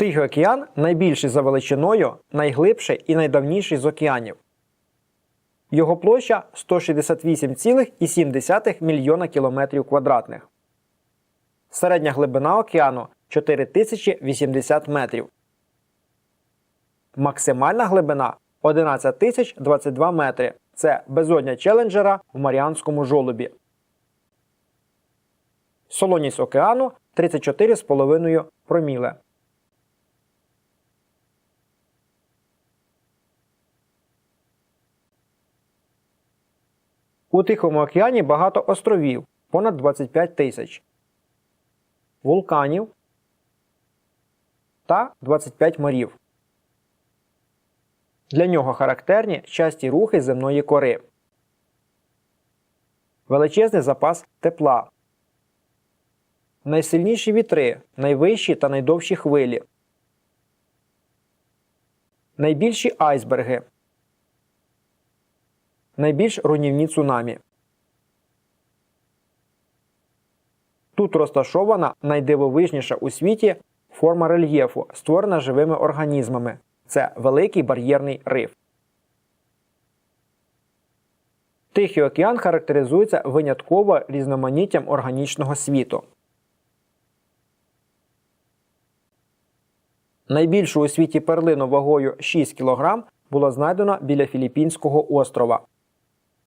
Тихий океан найбільший за величиною, найглибший і найдавніший з океанів. Його площа 168,7 мільйона кілометрів квадратних. Середня глибина океану 4080 метрів. Максимальна глибина 11022 метри. Це безодня челенджера в Маріанському жолобі. Солоність океану 34,5 проміле. У Тихому океані багато островів понад 25 тисяч, вулканів та 25 морів. Для нього характерні часті рухи земної кори, величезний запас тепла, найсильніші вітри, найвищі та найдовші хвилі, найбільші айсберги, найбільш руйнівні цунамі. Тут розташована найдивовижніша у світі форма рельєфу, створена живими організмами. Це великий бар'єрний риф. Тихий океан характеризується винятково різноманіттям органічного світу. Найбільшу у світі перлину вагою 6 кг було знайдено біля Філіппінського острова.